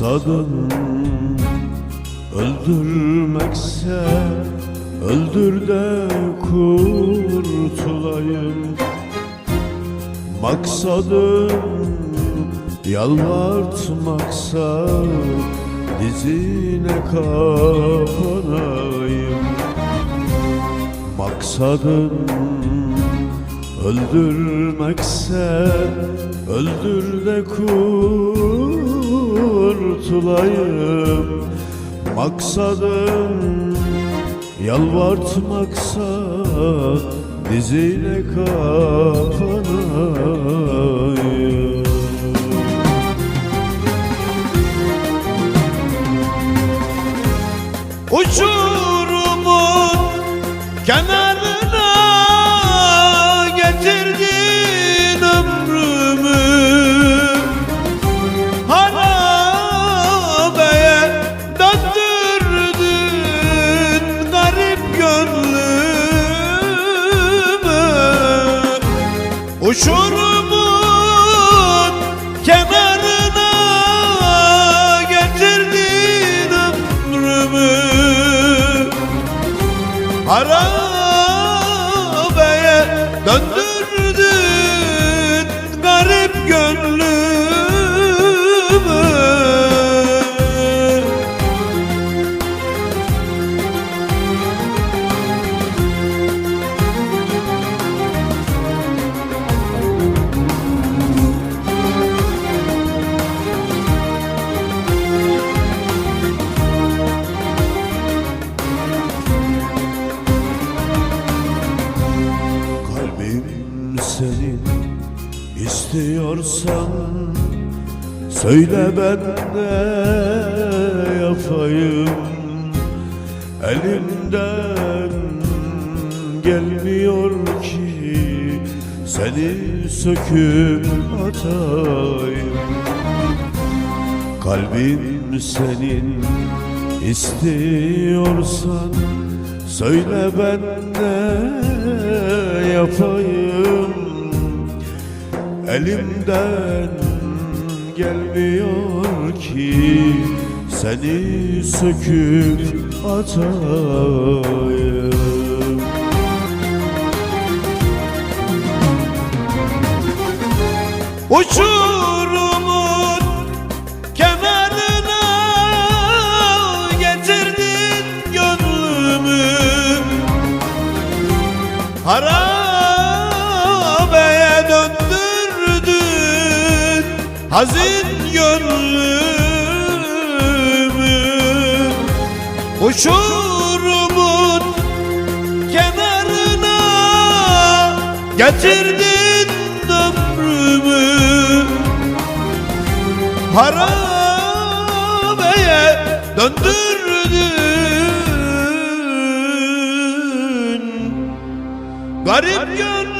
Maksadın öldürmekse Öldür de kurtulayım. Maksadın yalvartmaksa Dizine kapanayım. Maksadın öldürmekse Öldür de kurtulayım Maksadın yalvartmaksa Dizine kapanayım. Uçurumun kenarına Uçurumun kenarına getirdin ömrümü. Harabeye döndürdün istiyorsan Söyle ben de yapayım. Elimden gelmiyor ki Seni söküp atayım. Kalbim senin istiyorsan Söyle ben ne yapayım Elimden gelmiyor ki Seni söküp atayım. Uçurumun kenarına getirdin gönlümü. Harabeye hazin gönlümü Uçurumun kenarına getirdin ömrümü. Harabeye döndürdün Garip gönlümü